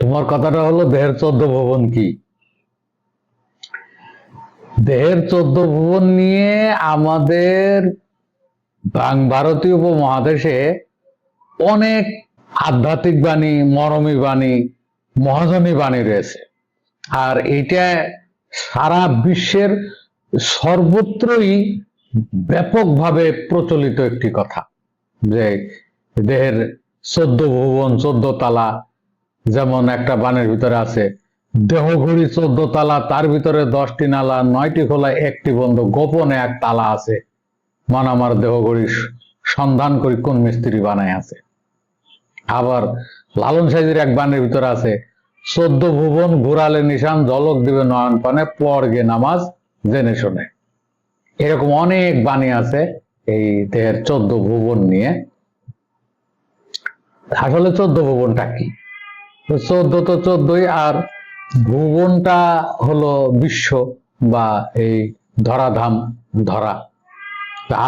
তোমার কথাটা হলো দেহের চোদ্দ ভুবন কি? দেহের চোদ্দ ভুবন নিয়ে আমাদের ভারতীয় উপমহাদেশে অনেক আধ্যাত্মিক বাণী, মরমী বাণী, মহাজনী বাণী রয়েছে। আর এটা সারা বিশ্বের সর্বত্রই ব্যাপকভাবে প্রচলিত একটি কথা, যে দেহের চোদ্দ ভুবন, চোদ্দ তালা যেমন একটা বানের ভিতরে আছে, দেহঘড়ি চোদ্দ তালা তার ভিতরে দশটি নালা, নয়টি খোলা, একটি বন্ধ, গোপনে এক তালা আছে। মান আমার দেহঘড়ি সন্ধান করি কোন মিস্ত্রি বানায় আছে। আবার লালন সাইজের এক বানের ভিতরে আছে, চোদ্দ ভুবন ঘুরালে নিশান, ঝলক দিবে নয়ন পানে পড়গে নামাজ, জেনে শুনে। এরকম অনেক বাণী আছে এই দেহের চোদ্দ ভুবন নিয়ে। আসলে চোদ্দ ভুবনটা কি? চোদ্দ তো চোদ্দই, আর ভুবনটা হলো বিশ্ব বা এই ধরাধাম, ধরা।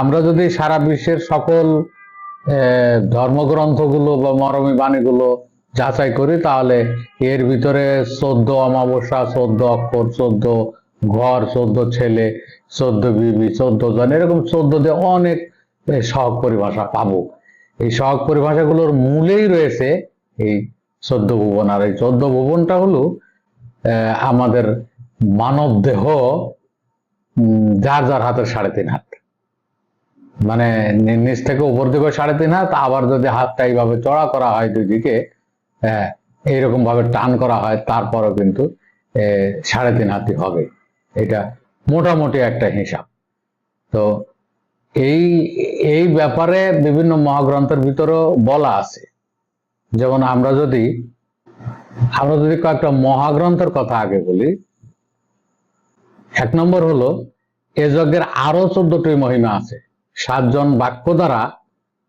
আমরা যদি সারা বিশ্বের সকল ধর্মগ্রন্থগুলো বা মরমী বাণীগুলো যাচাই করি, তাহলে এর ভিতরে চোদ্দ অমাবস্যা, চোদ্দ অক্ষর, চোদ্দ ঘর, চোদ্দ ছেলে, চোদ্দ বিবি, চোদ্দ জন, এরকম চোদ্দ দিয়ে অনেক সহগ পরিভাষা পাবো। এই সহগ পরিভাষাগুলোর মূলেই রয়েছে এই চোদ্দ ভুবন। আর এই চোদ্দ ভুবনটা হলো আমাদের মানব দেহ যার যার হাতের সাড়ে তিন হাত। মানে নিচ থেকে উপর দিকে সাড়ে তিন হাত, আবার যদি হাতটা এইভাবে চড়া করা হয় দুই দিকে এইরকম ভাবে টান করা হয়, তারপরও কিন্তু সাড়ে তিন হাতই হবে। এটা মোটামুটি একটা হিসাব। তো এই এই ব্যাপারে বিভিন্ন মহাগ্রন্থের ভিতরেও বলা আছে। যেমন আমরা যদি আমরা যদি কয়েকটা মহাগ্রন্থের কথা আগে বলি, এক নম্বর হলো, এ যজ্ঞের আরও চোদ্দটি মহিমা আছে। সাতজন বাক্য দ্বারা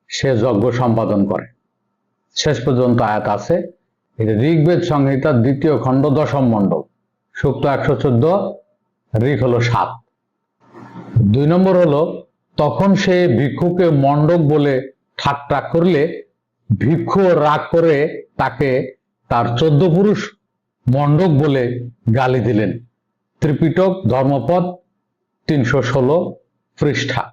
সে যজ্ঞ সম্পাদন করে। শেষ পর্যন্ত আয়াত আছে ঋগ্বেদ সংহিতার দ্বিতীয় খণ্ড দশম মণ্ডল, সুক্ত একশো চোদ্দ, ঋগ হলো সাত। দুই নম্বর হলো, তখন সে ভিক্ষুকে মণ্ডক বলে ঠাট্টা করলে ভিক্ষু রাগ করে তাকে তার চোদ্দ পুরুষ মণ্ডক বলে গালি দিলেন। ত্রিপিটক, ধর্মপদ, তিনশো ষোলো পৃষ্ঠা।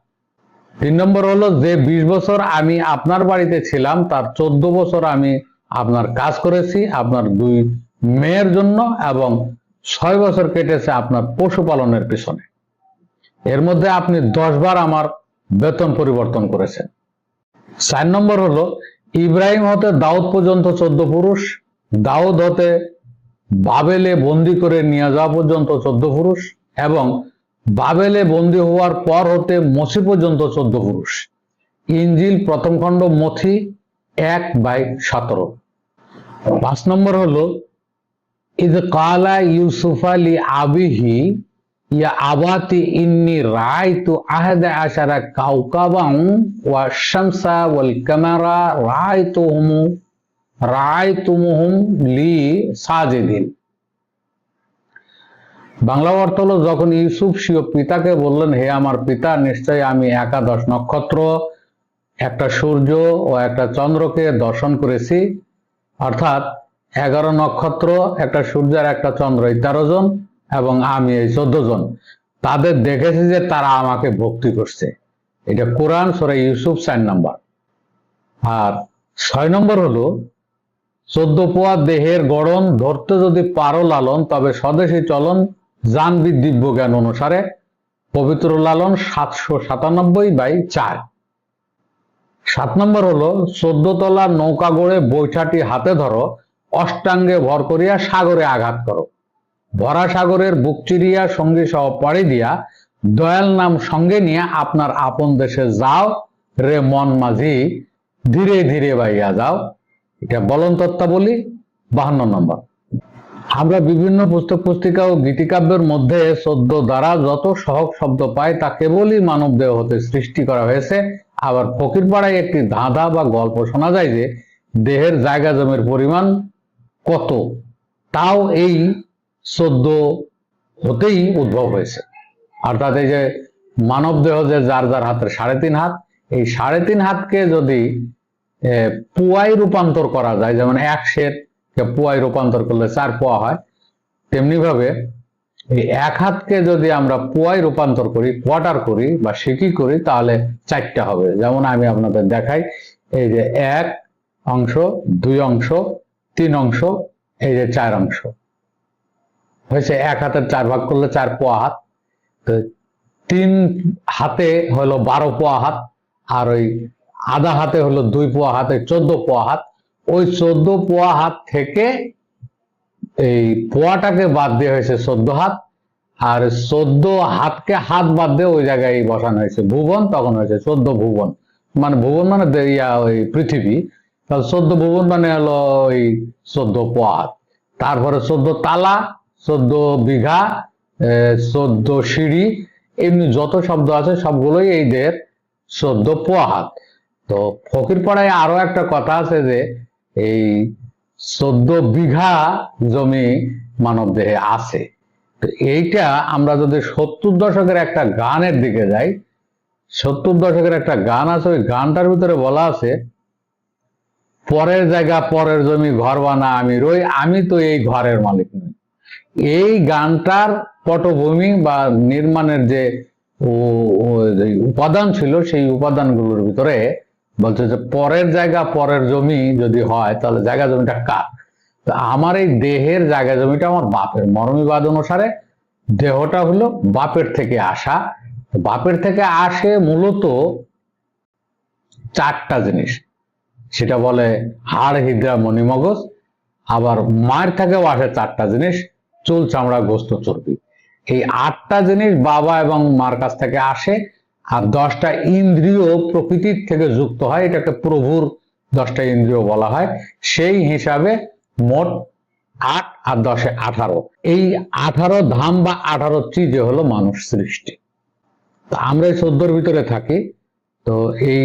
তিন নম্বর হলো, যে বিশ বছর আমি আপনার বাড়িতে ছিলাম, তার চোদ্দ বছর আমি আপনার কাজ করেছি, আপনার দুই মেয়ের জন্য এবং ছয় বছর কেটেছে আপনার পশুপালনের পিছনে। এর মধ্যে আপনি দশ বার আমার বেতন পরিবর্তন করেছেন। চার নম্বর হলো ইব্রাহিম হতে দাউদ পর্যন্ত চোদ্দ পুরুষ, দাউদ হতে বাবেলে বন্দি করে নিয়ে যাওয়া পর্যন্ত চোদ্দ পুরুষ এবং বাবেলে বন্দি হওয়ার পর হতে মসি পর্যন্ত চোদ্দ পুরুষ। ইঞ্জিল প্রথম খণ্ড মথি এক বাই সতেরো। পাঁচ নম্বর হলো, ইদ কালা ইউসুফ আলী আবিহি বাংলা অর্থ হলো, যখন ইউসুফ সিও পিতাকে বললেন, হে আমার পিতা নিশ্চয় আমি একাদশ নক্ষত্র, একটা সূর্য ও একটা চন্দ্রকে দর্শন করেছি। অর্থাৎ এগারো নক্ষত্র, একটা সূর্যের একটা চন্দ্র, এই তেরো জন। এবং আমি এই চোদ্দ জন, তাদের দেখেছি যে তারা আমাকে ভক্তি করছে। এটা কোরআন সরে ইউসুফ চার নম্বর। আর ছয় নম্বর হলো, চোদ্দ পোয়া দেহের গড়ন ধরতে যদি পারো লালন, তবে স্বদেশী চলন জানবি দিব্য জ্ঞান অনুসারে পবিত্র লালন সাতশো সাতানব্বই বাই চার। সাত নম্বর হলো, চোদ্দ তলা নৌকা গড়ে বৈঠাটি হাতে ধরো, অষ্টাঙ্গে ভর করিয়া সাগরে আঘাত করো। ভরা সাগরের বুক চিরিয়া সঙ্গী সহ পাড়ি দিয়া দয়াল নাম সঙ্গে নিয়ে আপনার আপন দেশে যাও রে মন মাঝি, ধীরে ধীরে বাইয়া যাও। এটা বলন তত্ত্বা বলি বাহান্ন নম্বর। আমরা বিভিন্ন পুস্তক, পুস্তিকা ও গীতিকাব্যের মধ্যে সদ্য দ্বারা যত সহজ শব্দ পাই তা কেবলই মানব দেহ হতে সৃষ্টি করা হয়েছে। আবার ফকির পাড়ায় একটি ধাঁধা বা গল্প শোনা যায় যে, দেহের জায়গা জমির পরিমাণ কত? তাও এই সদ্য হতেই উদ্ভব হয়েছে। অর্থাৎ এই যে মানব দেহ যে যার যার হাতের সাড়ে তিন হাত, এই সাড়ে তিন হাতকে যদি পুয়ায় রূপান্তর করা যায়, যেমন এক সের পোয়ায় রূপান্তর করলে চার পোয়া হয় তেমনি ভাবে এই এক হাতকে যদি আমরা পোয়ায় রূপান্তর করি, কোয়ার্টার করি বা সিকি করি, তাহলে চারটা হবে। যেমন আমি আপনাদের দেখাই, এই যে এক অংশ, দুই অংশ, তিন অংশ, এই যে চার অংশ। হয়েছে এক হাতের চার ভাগ করলে চার পোয়া হাত। তো তিন হাতে হলো বারো পোয়া হাত, আর ওই আধা হাতে হলো দুই পোয়া হাতে চোদ্দ পোয়া হাত। ওই চোদ্দ পোয়া হাত থেকে এই পোয়াটাকে বাদ দিয়ে হয়েছে চোদ্দ হাত, আর চোদ্দ হাতকে হাত বাদ দিয়ে ওই জায়গায় বসানো হয়েছে ভুবন, তখন হয়েছে চোদ্দ ভুবন। মানে ভুবন মানে ইয়া, ওই পৃথিবী। তাহলে চোদ্দ ভুবন মানে হলো ওই চোদ্দ পোয়া হাত। তারপরে চোদ্দ তালা চোদ্দ বিঘা চোদ্দ সিঁড়ি, এমনি যত শব্দ আছে সবগুলোই এই চোদ্দ পোয়া হাত তো ফকির পাড়ায় আরও একটা কথা আছে যে, এই চোদ্দ বিঘা জমি মানব দেহে আছে। তো এইটা আমরা যদি সত্তর দশকের একটা গানের দিকে যাই, সত্তর দশকের একটা গান আছে, ওই গানটার ভিতরে বলা আছে, পরের জায়গা পরের জমি, ঘর বানা, আমি রই, আমি তো এই ঘরের মালিক নই। এই গানটার পটভূমি বা নির্মাণের যে উপাদান ছিল, সেই উপাদানগুলোর ভিতরে বলছে যে পরের জায়গা, পরের জমি যদি হয়, তাহলে জায়গা জমিটা কার? আমার এই দেহের জায়গা জমিটা আমার বাপের। মরমীবাদ অনুসারে দেহটা হলো বাপের থেকে আসা। বাপের থেকে আসে মূলত চারটা জিনিস। সেটা বলে হাড়, হিদ্রা, মণিমগজ। আবার মায়ের থেকেও আসে চারটা জিনিস। চুল চামড়া গোস্ত চর্বি। এই আটটা জিনিস বাবা এবং মার কাছ থেকে আসে আর দশটা ইন্দ্রিয় প্রকৃতির থেকে যুক্ত হয় এটাকে প্রভুর দশটা ইন্দ্রিয় বলা হয়। সেই হিসাবে মোট আট আর দশে আঠারো। এই আঠারো ধাম বা আঠারো চিজে হলো মানুষ সৃষ্টি। তো আমরা এই চোদ্দোর ভিতরে থাকি, তো এই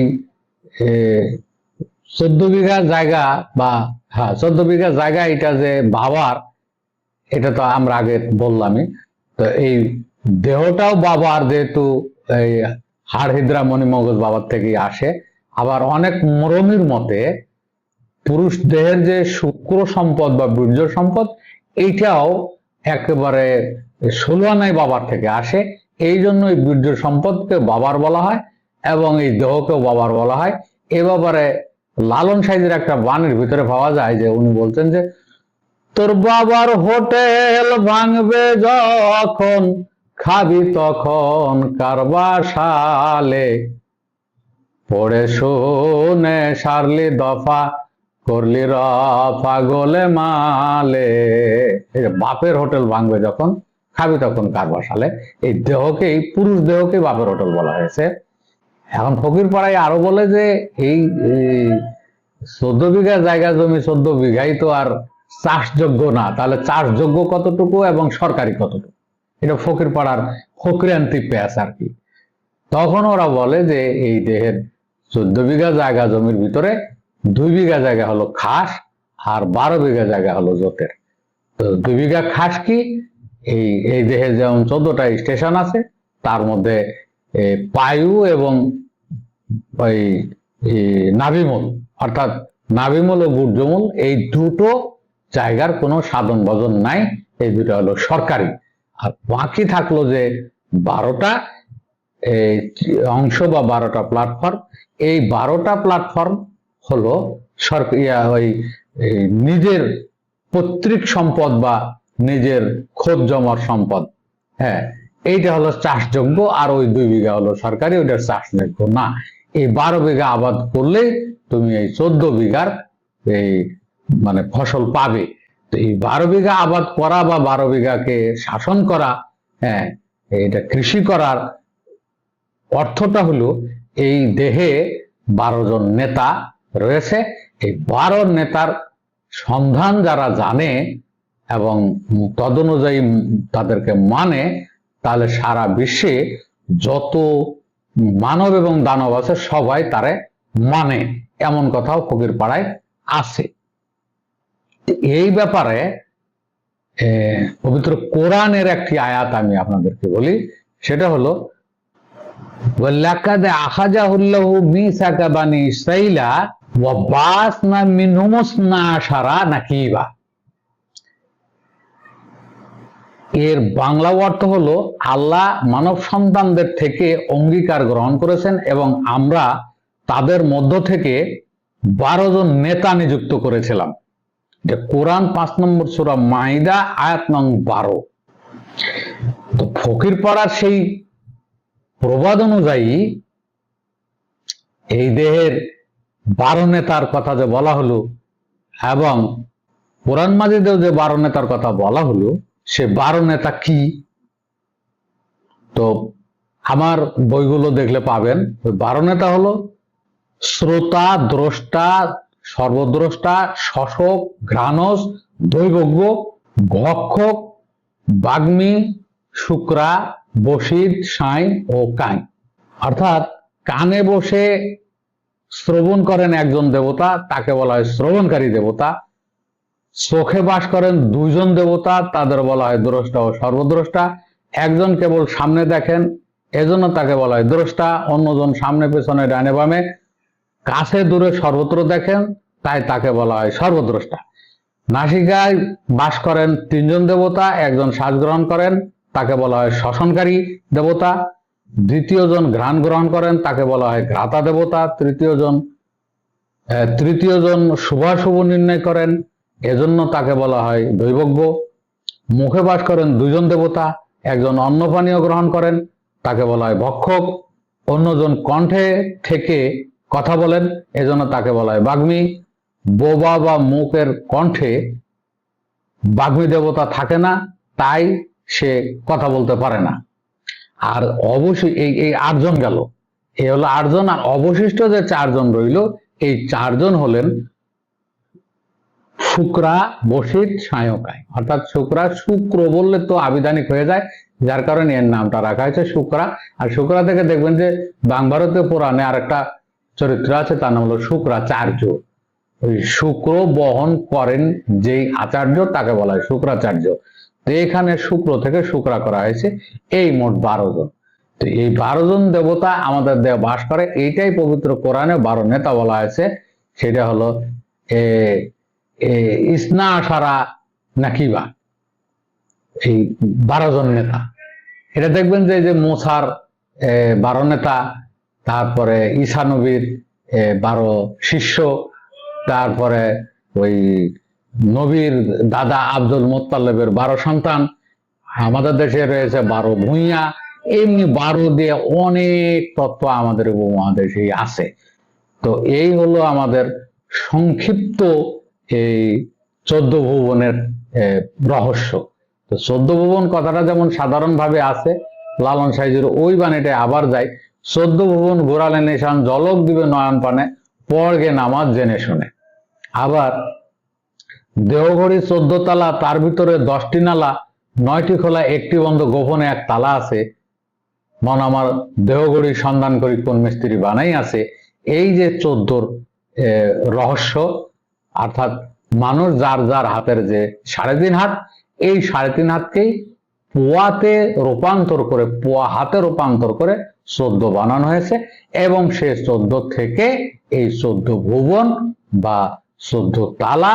চোদ্দ বিঘা জায়গা বা হ্যাঁ চোদ্দ বিঘা জায়গা এটা যে বাবার এটা তো আমরা আগে বললামই। তো এই দেহটাও বাবার যেহেতু এই হাড় হিদ্রা মণিমগজ বাবার থেকেই আসে, আবার অনেক মরমির মতে পুরুষ দেহের যে শুক্র সম্পদ বা বীর্য সম্পদ, এইটাও একেবারে ষোলানাই বাবার থেকে আসে। এই জন্য এই বীর্য সম্পদকে বাবার বলা হয় এবং এই দেহকেও বাবার বলা হয়। এ ব্যাপারে লালন সাইজের একটা বাণীর ভিতরে পাওয়া যায় যে উনি বলছেন যে তোর বাবার হোটেল ভাঙবে যখন খাবি তখন কারবা সালে পড়ে শুনে সারলি দফা, করলি রফা গোলে মালে। বাপের হোটেল ভাঙবে যখন, খাবি তখন কারবা সালে এই দেহকেই, পুরুষ দেহকে বাপের হোটেল বলা হয়েছে। এখন ফকির পাড়ায় আরও বলে যে এই চোদ্দ বিঘা জায়গা জমি, চোদ্দ বিঘাই তো আর চাষযোগ্য না, তাহলে চাষযোগ্য কতটুকু এবং সরকারি কতটুকু? এটা ফকির পাড়ার ফকিরান্তি প্যাস আর কি। তখন ওরা বলে যে এই দেহের চোদ্দ বিঘা জায়গা জমির ভিতরে দুই বিঘা জায়গা হলো খাস আর বারো বিঘা জায়গা হলো জোতের। তো দুই বিঘা খাস কি? এই এই দেহে যেমন চোদ্দটা স্টেশন আছে, তার মধ্যে পায়ু এবং ওই নাভিমূল, অর্থাৎ নাভিমূল ও গুর্জমূল এই দুটো জায়গার কোনো সাধন ভজন নাই, এই দুটো হলো সরকারি। আর বাকি থাকল যে বারোটা অংশ বা বারোটা প্ল্যাটফর্ম এই বারোটা প্ল্যাটফর্ম হলো ওই নিজের পৈতৃক সম্পদ বা নিজের খোদ জমার সম্পদ। হ্যাঁ এইটা হলো চাষযোগ্য আর ওই দুই বিঘা হলো সরকারি, ওইটার চাষযোগ্য না। এই বারো বিঘা আবাদ করলে তুমি এই চোদ্দ বিঘার এই মানে ফসল পাবে। তো এই বারো বিঘা আবাদ করা বা বারো বিঘাকে শাসন করা হ্যাঁ এটা কৃষি করার অর্থটা হলো এই দেহে বারো জন নেতা রয়েছে। এই বারো নেতার সন্ধান যারা জানে এবং তদনুযায়ী তাদেরকে মানে তাহলে সারা বিশ্বে যত মানব এবং দানব আছে সবাই তারে মানে। এমন কথাও ফকির পাড়ায় আছে। এই ব্যাপারে পবিত্র কোরআনের একটি আয়াত আমি আপনাদেরকে বলি। সেটা হলো এর বাংলা অর্থ হলো, আল্লাহ মানব সন্তানদের থেকে অঙ্গীকার গ্রহণ করেছেন এবং আমরা তাদের মধ্য থেকে বারো জন নেতা নিযুক্ত করেছিলাম। যে কোরআন পাঁচ নম্বর সুরা মাইদা আয়াত নং বারো। তো ফকির পাড়ার সেই প্রবাদ অনুযায়ী এই দেহের বারো নেতার কথা যে বলা হলো এবং কোরআন মাজিদেও যে বারো নেতার কথা বলা হলো, সে বারো নেতা কি? তো আমার বইগুলো দেখলে পাবেন বারো নেতা হলো শ্রোতা, দ্রষ্টা সর্বদ্রষ্টা, শশক ঘ্রাণস দৈবজ্ঞ ভক্ষক বাগ্মী, শুক্রা, বসির সাই ও কাই অর্থাৎ কানে বসে শ্রবণ করেন একজন দেবতা, তাকে বলা হয় শ্রবণকারী দেবতা। চোখে বাস করেন দুইজন দেবতা, তাদের বলা হয় দ্রষ্টা ও সর্বদ্রষ্টা। একজন কেবল সামনে দেখেন, এজন্য তাকে বলা হয় দ্রষ্টা। অন্যজন সামনে, পেছনে, ডানে, বামে। কাছে দূরে সর্বত্র দেখেন, তাই তাকে বলা হয় সর্বদ্রষ্টা। নাসিকায় বাস করেন তিনজন দেবতা, একজন শ্বাস গ্রহণ করেন, তাকে বলা হয় শ্বসনকারী দেবতা। দ্বিতীয় জন ঘ্রাণ গ্রহণ করেন, তাকে বলা হয় ঘ্রাতা দেবতা। তৃতীয় জন তৃতীয় জন শুভাশুভ নির্ণয় করেন, এজন্য তাকে বলা হয় দৈবজ্ঞ। মুখে বাস করেন দুইজন দেবতা, একজন অন্ন পানীয় গ্রহণ করেন, তাকে বলা হয় ভক্ষক। অন্যজন কণ্ঠে থেকে কথা বলেন, এজন্য তাকে বলা হয় বাগ্মী। বোবা বা মুখের কণ্ঠে বাগ্মী দেবতা থাকে না, তাই সে কথা বলতে পারে না। আর অবশ্যই এই এই আটজন গেল। এ হলো আটজন, আর অবশিষ্ট যে চারজন রইল, এই চারজন হলেন শুক্রা বসিত সায়কায়। অর্থাৎ শুক্রা শুক্র বললে তো আবিধানিক হয়ে যায়, যার কারণে এর নামটা রাখা হয়েছে শুক্রা। আর শুক্রা থেকে দেখবেন যে বাং ভারতীয় পুরাণে আরেকটা চরিত্র আছে, তার নাম হলো শুক্রাচার্য। ওই শুক্র বহন করেন যেই আচার্য, তাকে বলা হয় শুক্রাচার্য। তো এখানে শুক্র থেকে শুক্রা করা হয়েছে, এই মোট বারো জন। তো এই বারো জন দেবতা আমাদের দেহ বাস করে, এইটাই পবিত্র কোরআনে বারো নেতা বলা হয়েছে। সেটা হলো ইসনা আশারা নাকিবা এই বারো জন নেতা। এটা দেখবেন যে মোসার বারো নেতা তারপরে ঈশা নবীর বারো শিষ্য, তারপরে ওই নবীর দাদা আব্দুল মোত্তালেবের বারো সন্তান, আমাদের দেশে রয়েছে বারো ভূঁইয়া, এমনি বারো দিয়ে অনেক তত্ত্ব আমাদের উপমহাদেশে আছে। তো এই হলো আমাদের সংক্ষিপ্ত এই চোদ্দ ভুবনের রহস্য। তো চোদ্দ ভুবন কথাটা যেমন সাধারণভাবে আছে, লালন সাইজের ওই বাণীটা আবার যায় চোদ্দ ভুবন ঘোরালে নিশান জলক দিবে নয়ন পানে পড়গে নামাজ জেনে শুনে। আবার দেহঘড়ি চোদ্দ তালা, তার ভিতরে দশটি নালা, নয়টি খোলা, একটি বন্ধ, গোপনে এক তালা আছে। মন আমার দেহঘড়ি সন্ধান করি, কোন মিস্ত্রি বানাই আছে। এই যে চোদ্দোর রহস্য, অর্থাৎ মানুষ যার যার হাতের যে সাড়ে তিন হাত, এই সাড়ে তিন হাতকেই পোয়াতে রূপান্তর করে, পোয়া হাতে রূপান্তর করে চোদ্দ বানানো হয়েছে এবং সে চোদ্দ থেকে এই চোদ্দ ভুবন বা চোদ্দ তালা